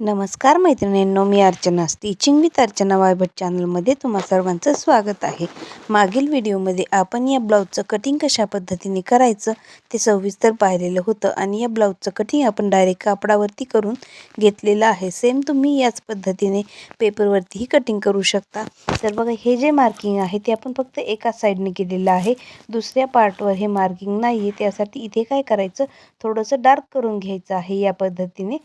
नमस्कार मैत्रिणींनो मी अर्चना. स्टिचिंग विथ अर्चना वायभट चॅनलमध्ये तुम्हा सर्वांचं स्वागत आहे. मागील व्हिडिओमध्ये आपण या ब्लाऊजचं कटिंग कशा पद्धतीने करायचं ते सविस्तर पाहिलेलं होतं आणि या ब्लाऊजचं कटिंग आपण डायरेक्ट कापडावरती करून घेतलेलं आहे. सेम तुम्ही याच पद्धतीने पेपरवरतीही कटिंग करू शकता. तर बघा हे जे मार्किंग आहे ते आपण फक्त एका साईडने केलेलं आहे. दुसऱ्या पार्टवर हे मार्किंग नाही आहे त्यासाठी इथे काय करायचं? थोडंसं डार्क करून घ्यायचं आहे या पद्धतीने.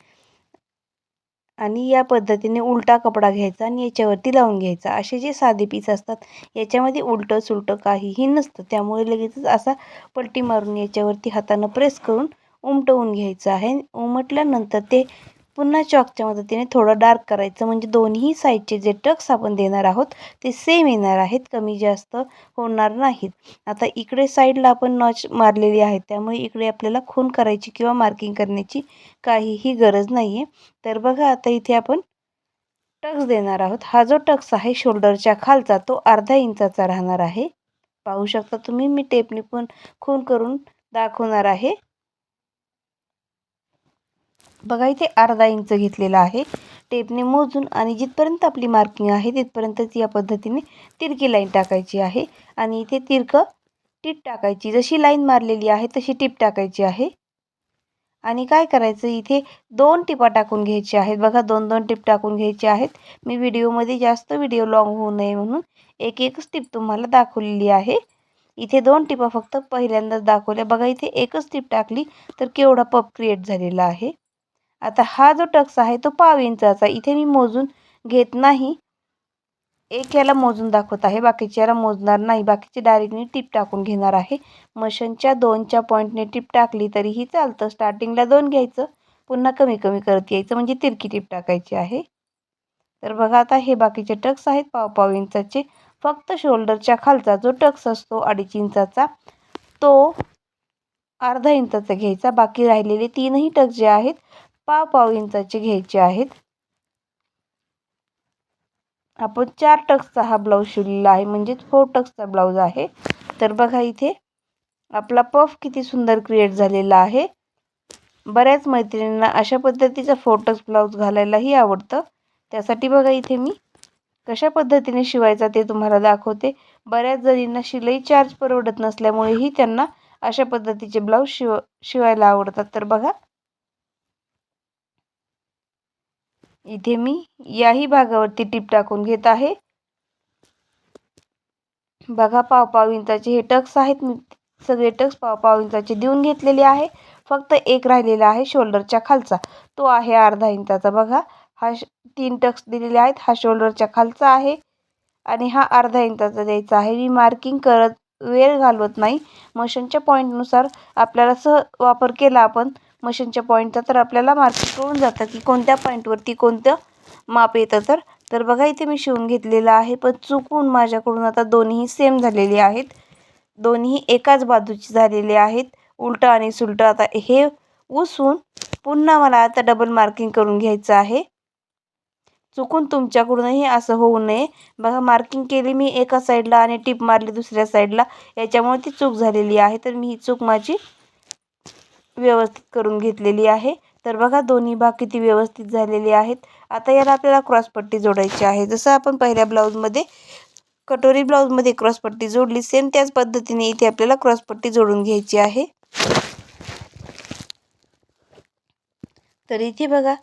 आणि या पद्धतीने उलटा कपडा घ्यायचा आणि याच्यावरती लावून घ्यायचा. असे जे साधे पीस असतात याच्यामध्ये उलटं सुलटं काहीही नसतं. त्यामुळे लगेचच असा पलटी मारून याच्यावरती हातानं प्रेस करून उमटवून घ्यायचं आहे. उमटल्यानंतर ते पुन्हा चॉकच्या मदतीने थोडं डार्क करायचं. म्हणजे दोन्ही साईडचे जे टक्स आपण देणार आहोत ते सेम येणार आहेत. कमी जास्त होणार नाहीत. आता इकडे साईडला आपण नॉच मारलेली आहे. त्यामुळे इकडे आपल्याला खून करायची किंवा मार्किंग करण्याची काहीही गरज नाही आहे तर बघा आता इथे आपण टक्स देणार आहोत. हा जो टक्स आहे शोल्डरच्या खालचा तो अर्धा इंचाचा राहणार आहे. पाहू शकता तुम्ही मी टेपने पण खून करून दाखवणार आहे. बघा इथे अर्धा इंच घेतलेला आहे. टेपने मोजून आणि जिथपर्यंत आपली मार्किंग आहे तिथपर्यंतच या पद्धतीने तिरकी लाईन टाकायची आहे. आणि इथे तिरकं टीप टाकायची. जशी लाईन मारलेली आहे तशी टीप टाकायची आहे. आणि काय करायचं इथे दोन टिपा टाकून घ्यायची आहेत. बघा दोन दोन टिप टाकून घ्यायची आहेत. मी व्हिडिओमध्ये जास्त व्हिडिओ लॉंग होऊ नये म्हणून एक एकच टिप तुम्हाला दाखवलेली आहे. इथे दोन टिपा फक्त पहिल्यांदाच दाखवल्या. बघा इथे एकच टिप टाकली तर केवढा पप क्रिएट झालेला आहे. आता हा जो टक्स आहे तो पाव इंचाचा. इथे मी मोजून घेत नाही. एक याला मोजून दाखवत आहे. बाकीच्या याला मोजणार नाही. बाकीचे डायरेक्टली टिप टाकून घेणार आहे. मशीनच्या दोनच्या पॉईंटने टिप टाकली तरीही चालतं. स्टार्टिंगला दोन घ्यायचं. पुन्हा कमी कमी करत यायचं. म्हणजे तिरकी टिप टाकायची आहे. तर बघा आता हे बाकीचे टक्स आहेत पाव पाव इंचाचे. फक्त शोल्डरच्या खालचा जो टक्स असतो अडीच इंचाचा तो अर्धा इंचाचा घ्यायचा. बाकी राहिलेले तीनही टक्स जे आहेत पाव पाव इंचाचे घ्यायचे आहेत. आपण चार टक्सचा हा ब्लाऊज शिवलेला आहे. म्हणजेच फोर टक्सचा ब्लाऊज आहे. तर बघा इथे आपला पफ किती सुंदर क्रिएट झालेला आहे. बऱ्याच मैत्रिणींना अशा पद्धतीचा फोर टक्स ब्लाऊज घालायलाही आवडतं. त्यासाठी बघा इथे मी कशा पद्धतीने शिवायचा ते तुम्हाला दाखवते. बऱ्याच जणींना शिलाई चार्ज परवडत नसल्यामुळेही त्यांना अशा पद्धतीचे ब्लाऊज शिव शिवायला आवडतात. तर बघा इथे मी याही भागावरती टीप टाकून घेत आहे. बघा पाव पाव इंचाचे हे टक्स आहेत. मी सगळे टक्स पाव पाव इंचाचे देऊन घेतलेले आहे. फक्त एक राहिलेला आहे शोल्डरच्या खालचा. तो आहे अर्धा इंचाचा. बघा हा तीन टक्स दिलेले आहेत. हा शोल्डरच्या खालचा आहे आणि हा अर्धा इंचाचा द्यायचा आहे. मी मार्किंग करत वेळ घालवत नाही. मशीनच्या पॉईंटनुसार आपल्याला सह वापर केला आपण मशीनच्या पॉईंटचा तर आपल्याला मार्किंग कळून जातं की कोणत्या पॉईंटवरती कोणतं माप येतं तर. तर बघा इथे मी शिवून घेतलेलं आहे पण चुकून माझ्याकडून आता दोन्ही सेम झालेली आहेत. दोन्ही एकाच बाजूची झालेले आहेत. उलटं आणि सुलटं. आता हे उसून पुन्हा मला आता डबल मार्किंग करून घ्यायचं आहे. चुकून तुमच्याकडूनही असं होऊ नये. बघा मार्किंग केली मी एका साईडला आणि टिप मारली दुसऱ्या साईडला याच्यामुळे ती चूक झालेली आहे. तर मी ही चूक माझी व्यवस्थित करून घेतलेली आहे. तर बघा दोन्ही भाग किती व्यवस्थित झालेले आहेत. आता याला आपल्याला क्रॉसपट्टी जोडायची आहे. जसं आपण पहिल्या ब्लाऊजमध्ये कटोरी ब्लाऊजमध्ये क्रॉसपट्टी जोडली सेम त्याच पद्धतीने इथे आपल्याला क्रॉसपट्टी जोडून घ्यायची आहे. तर इथे बघा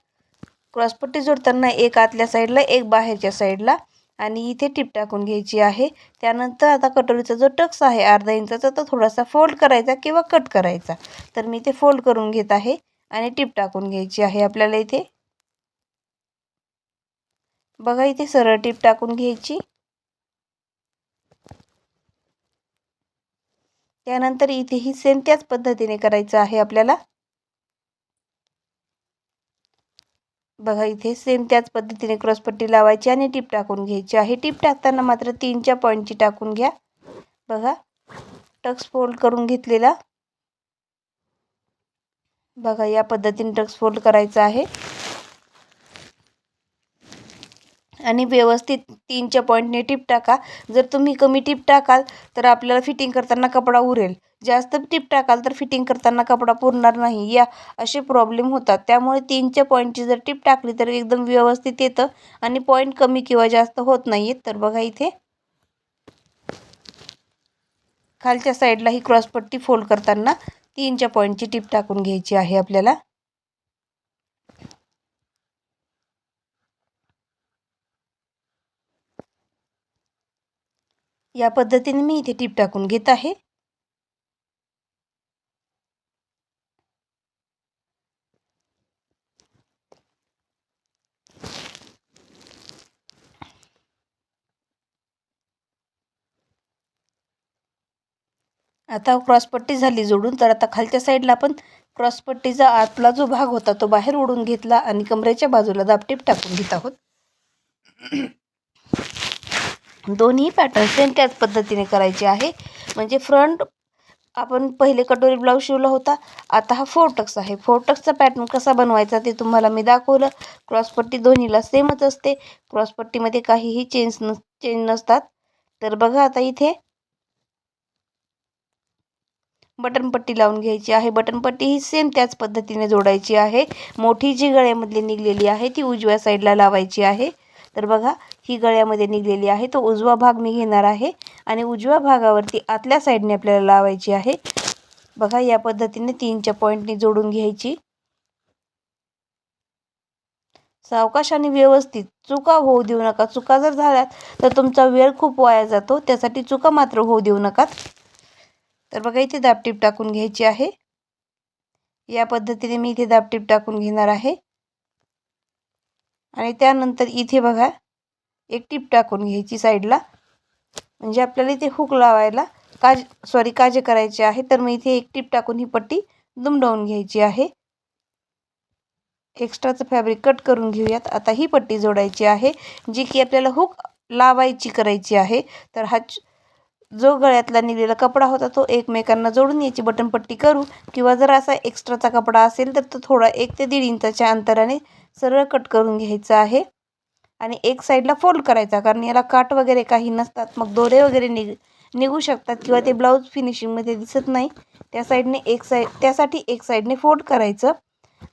क्रॉसपट्टी जोडताना एक आतल्या साईडला एक बाहेरच्या साईडला आणि इथे टिप टाकून घ्यायची आहे. त्यानंतर आता कटोरीचा जो टक्स आहे अर्धा इंचाचा तो थोडासा फोल्ड करायचा किंवा कट करायचा. तर मी इथे फोल्ड करून घेत आहे आणि टिप टाकून घ्यायची आहे आपल्याला इथे. बघा इथे सरळ टिप टाकून घ्यायची. त्यानंतर इथेही सेम त्याच पद्धतीने करायचं आहे आपल्याला. बघा इथे सेम त्याच पद्धतीने क्रॉसपट्टी लावायची आणि टीप टाकून घ्यायची आहे. टीप टाकताना मात्र तीनच्या पॉईंटची टाकून घ्या. बघा टक्स फोल्ड करून घेतलेला. बघा या पद्धतीने टक्स फोल्ड करायचा आहे. आणि व्यवस्थित तीनच्या पॉईंटने टीप टाका. जर तुम्ही कमी टीप टाकाल तर आपल्याला फिटिंग करताना कपडा उरेल. जास्त टीप टाकाल तर फिटिंग करताना कपडा पुरणार नाही. या असे प्रॉब्लेम होतात. त्यामुळे तीनच्या पॉईंटची जर टीप टाकली तर एकदम व्यवस्थित येतं. आणि पॉईंट कमी किंवा जास्त होत नाही आहेत तर बघा इथे. खालच्या साईडला ही क्रॉसपट्टी फोल्ड करताना तीनच्या पॉईंटची टीप टाकून घ्यायची आहे आपल्याला. या पद्धतीने मी इथे टीप टाकून घेत आहे. आता क्रॉसपट्टी झाली जोडून तर आता खालच्या साईडला आपण क्रॉसपट्टीचा आतला जो भाग होता तो बाहेर ओढून घेतला आणि कमरेच्या बाजूला दापटीप टाकून घेत आहोत. दोन्ही पॅटर्न सेम त्याच पद्धतीने करायचे आहे. म्हणजे फ्रंट आपण पहिले कटोरी ब्लाऊज शिवला होता. आता हा फोरटक्स आहे. फोरटक्सचा पॅटर्न कसा बनवायचा ते तुम्हाला मी दाखवलं. क्रॉसपट्टी दोन्हीला सेमच असते. क्रॉसपट्टीमध्ये काहीही चेंज नस चेंज नसतात. तर बघा आता इथे बटनपट्टी लावून घ्यायची आहे. बटनपट्टी ही सेम त्याच पद्धतीने जोडायची आहे. मोठी जी गळ्यामधली निघलेली आहे ती उजव्या साईडला लावायची आहे. तर बघा ही गळ्यामध्ये निघलेली आहे. तो उजवा भाग मी घेणार आहे आणि उजव्या भागावरती आतल्या साईडने आपल्याला लावायची आहे. बघा या पद्धतीने तीनच्या पॉईंटनी जोडून घ्यायची. सावकाशाने व्यवस्थित चुका होऊ देऊ नका. चुका जर झाल्यात तर तुमचा वेळ खूप वाया जातो. त्यासाठी चुका मात्र होऊ देऊ नका. तर बघा इथे दाबटीप टाकून घ्यायची आहे. या पद्धतीने मी इथे दाबटीप टाकून घेणार आहे. आणि त्यानंतर इथे बघा एक टीप टाकून घ्यायची साईडला. म्हणजे आपल्याला इथे हुक लावायला काज सॉरी काजे करायचे आहे तर मग इथे एक टीप टाकून ही पट्टी दुमडवून घ्यायची आहे. एक्स्ट्राचं फॅब्रिक कट करून घेऊयात. आता ही पट्टी जोडायची आहे जी की आपल्याला हुक लावायची करायची आहे. तर हा जो गळ्यातला निघलेला कपडा होता तो एकमेकांना जोडून याची बटनपट्टी करू. किंवा जर असा एक्स्ट्राचा कपडा असेल तर तो थोडा एक ते दीड इंचाच्या अंतराने सरळ कट करून घ्यायचा आहे. आणि एक साईडला फोल्ड करायचा कारण याला काट वगैरे काही नसतात. मग दोरे वगैरे निघ निघू शकतात किंवा ते ब्लाऊज फिनिशिंगमध्ये दिसत नाही. त्या साईडने एक साईड त्यासाठी एक साईडने फोल्ड करायचं.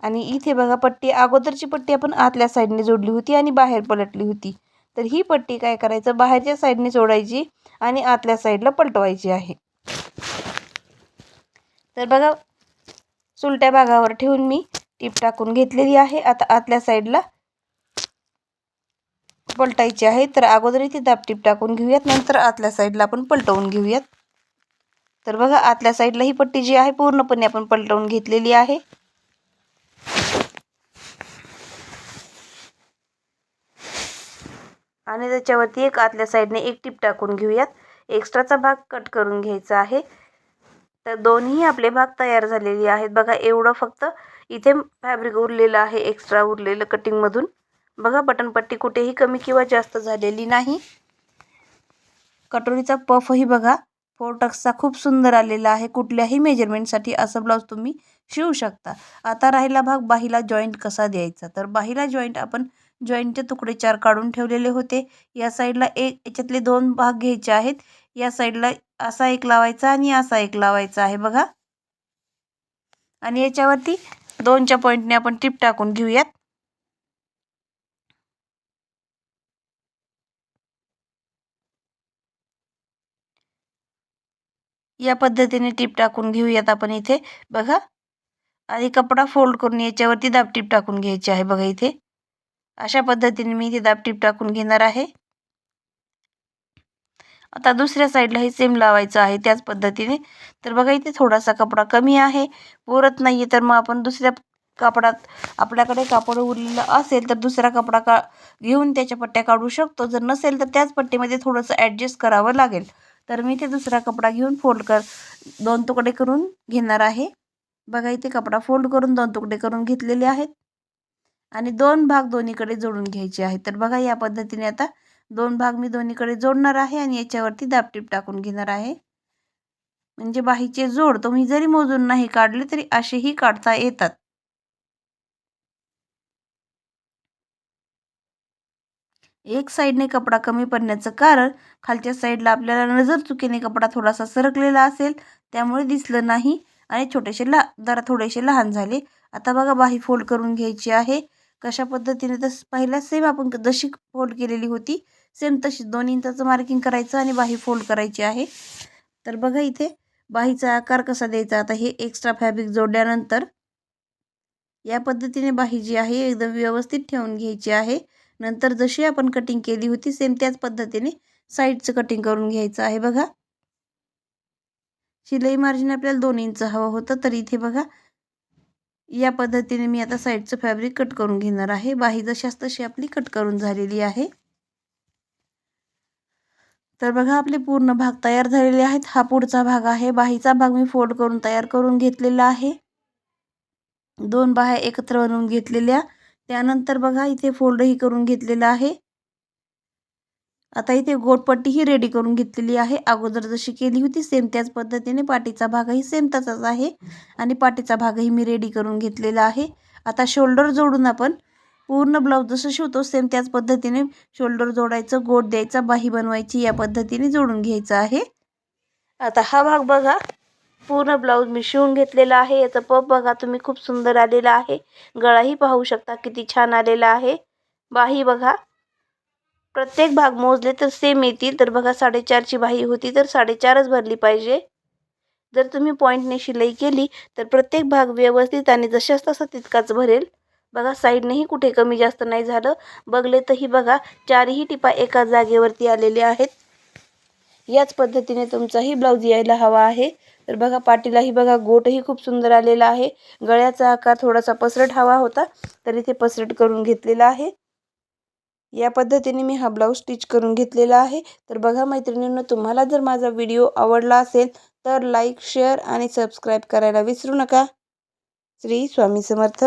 आणि इथे बघा पट्टी अगोदरची पट्टी आपण आतल्या साईडने जोडली होती आणि बाहेर पलटली होती. तर ही पट्टी काय करायचं? बाहेरच्या साईडने जोडायची आणि आतल्या साईडला पलटवायची आहे. तर बघा सुलट्या भागावर ठेवून मी टीप टाकून घेतलेली आहे. आता आतल्या साईडला पलटायची आहे. तर अगोदर इथे दाब टीप टाकून घेऊयात. नंतर आतल्या साईडला आपण पलटवून घेऊयात. तर बघा आतल्या साईडला ही पट्टी जी आहे पूर्णपणे आपण पलटवून घेतलेली आहे. आणि त्याच्यावरती एक आतल्या साईडने एक टीप टाकून घेऊयात. एक्स्ट्राचा भाग कट करून घ्यायचा आहे. तर दोन्ही आपले भाग तयार झालेले आहेत. बघा एवढं फक्त इथे फॅब्रिक उरलेलं आहे एक्स्ट्रा उरलेलं कटिंगमधून बघा बटनपट्टी कुठेही कमी किंवा जास्त झालेली नाही. कटोरीचा पफही बघा. फोर टक्सचा खूप सुंदर आलेला आहे. कुठल्याही मेजरमेंटसाठी असं ब्लाऊज तुम्ही शिवू शकता. आता राहिला भाग बाहीला जॉईंट कसा द्यायचा? तर बाहीला जॉईंट आपण जॉईंटचे तुकडे चार काढून ठेवलेले होते. या साईडला एक याच्यातले दोन भाग घ्यायचे आहेत. या साईडला असा एक लावायचा आणि असा एक लावायचा आहे बघा. आणि याच्यावरती दोनच्या पॉईंटने आपण टिप टाकून घेऊयात. या पद्धतीने टिप टाकून घेऊयात आपण इथे. बघा. आणि कपडा फोल्ड करून याच्यावरती दाबटीप टाकून घ्यायची आहे बघा इथे. अशा पद्धतीने मी इथे दाबटीप टाकून घेणार आहे. आता दुसऱ्या साईडला हे सेम लावायचं आहे त्याच पद्धतीने. तर बघा इथे थोडासा कपडा कमी आहे. पुरत नाही आहे तर मग आपण दुसऱ्या कापडात आपल्याकडे कापड उरलेलं असेल तर दुसरा कपडा का घेऊन त्याच्या पट्ट्या काढू शकतो. जर नसेल तर त्याच पट्टीमध्ये थोडंसं ॲडजस्ट करावं लागेल. तर मी ते दुसरा कपडा घेऊन फोल्ड कर दोन तुकडे करून घेणार आहे. बघा इथे कपडा फोल्ड करून दोन तुकडे करून घेतलेले आहेत. आणि दोन भाग दोन्हीकडे जोडून घ्यायचे आहेत. तर बघा या पद्धतीने आता दोन भाग मी दोन्हीकडे जोडणार आहे आणि याच्यावरती दापटीप टाकून घेणार आहे. म्हणजे बाहीचे जोड तुम्ही जरी मोजून नाही काढले तरी असेही काढता येतात. एक साईडने कपडा कमी पडण्याचं कारण खालच्या साईडला आपल्याला नजर चुकीने कपडा थोडासा सरकलेला असेल त्यामुळे दिसलं नाही आणि छोटेसे ला जरा थोडेसे लहान झाले. आता बघा बाही फोल्ड करून घ्यायची आहे. कशा पद्धतीने तस पहिल्या सेम आपण जशी फोल्ड केलेली होती सेम तशी दोन इंचाचं मार्किंग करायचं आणि बाही फोल्ड करायची आहे. तर बघा इथे बाहीचा आकार कसा द्यायचा? आता हे एक्स्ट्रा फॅब्रिक जोडल्यानंतर या पद्धतीने बाही जी आहे एकदम व्यवस्थित ठेवून घ्यायची आहे. नंतर जशी आपण कटिंग केली होती सेम त्याच पद्धतीने साईडचं कटिंग करून घ्यायचं आहे बघा. शिलाई मार्जिन आपल्याला दोन इंच हवं होतं तर इथे बघा. या पद्धतीने मी आता साईडचं फॅब्रिक कट करून घेणार आहे. बाही जशाच तशी आपली कट करून झालेली आहे. तर बघा आपले पूर्ण भाग तयार झालेले आहेत. हा पुढचा भाग आहे. बाहीचा भाग मी फोल्ड करून तयार करून घेतलेला आहे. दोन बाह्या एकत्र बनवून घेतलेल्या. त्यानंतर बघा इथे फोल्डही करून घेतलेला आहे. आता इथे गोटपट्टीही रेडी करून घेतलेली आहे. अगोदर जशी केली होती सेम त्याच पद्धतीने पाठीचा भागही सेम तसाच आहे. आणि पाठीचा भागही मी रेडी करून घेतलेला आहे. आता शोल्डर जोडून आपण पूर्ण ब्लाऊज जसं शिवतो सेम त्याच पद्धतीने शोल्डर जोडायचं गोट द्यायचा बाही बनवायची या पद्धतीने जोडून घ्यायचं आहे. आता हा भाग बघा. पूर्ण ब्लाऊज मी शिवून घेतलेला आहे. याचा पप बघा तुम्ही खूप सुंदर आलेला आहे. गळाही पाहू शकता किती छान आलेला आहे. बाही बघा. प्रत्येक भाग मोजले तर सेम येतील. तर बघा साडेचारची बाही होती तर साडेचारच भरली पाहिजे. जर तुम्ही पॉईंटने शिलाई केली तर प्रत्येक भाग व्यवस्थित आणि जशाच तसा तितकाच भरेल. बघा साईडनेही कुठे कमी जास्त नाही झालं. बघले तरी बघा चारही टिपा एका जागेवरती आलेल्या आहेत. याच पद्धतीने तुमचाही ब्लाऊज यायला हवा आहे. तर बघा पाटीलाही बघा गोटही खूप सुंदर आलेला आहे. गळ्याचा आकार थोडासा पसरट हवा होता तर इथे पसरट करून घेतलेला आहे. या पद्धतीने मी हा ब्लाऊज स्टिच करून घेतलेला आहे. तर बघा मैत्रिणींनो तुम्हाला जर माझा व्हिडिओ आवडला असेल तर लाईक शेअर आणि सबस्क्राईब करायला विसरू नका. श्री स्वामी समर्थ.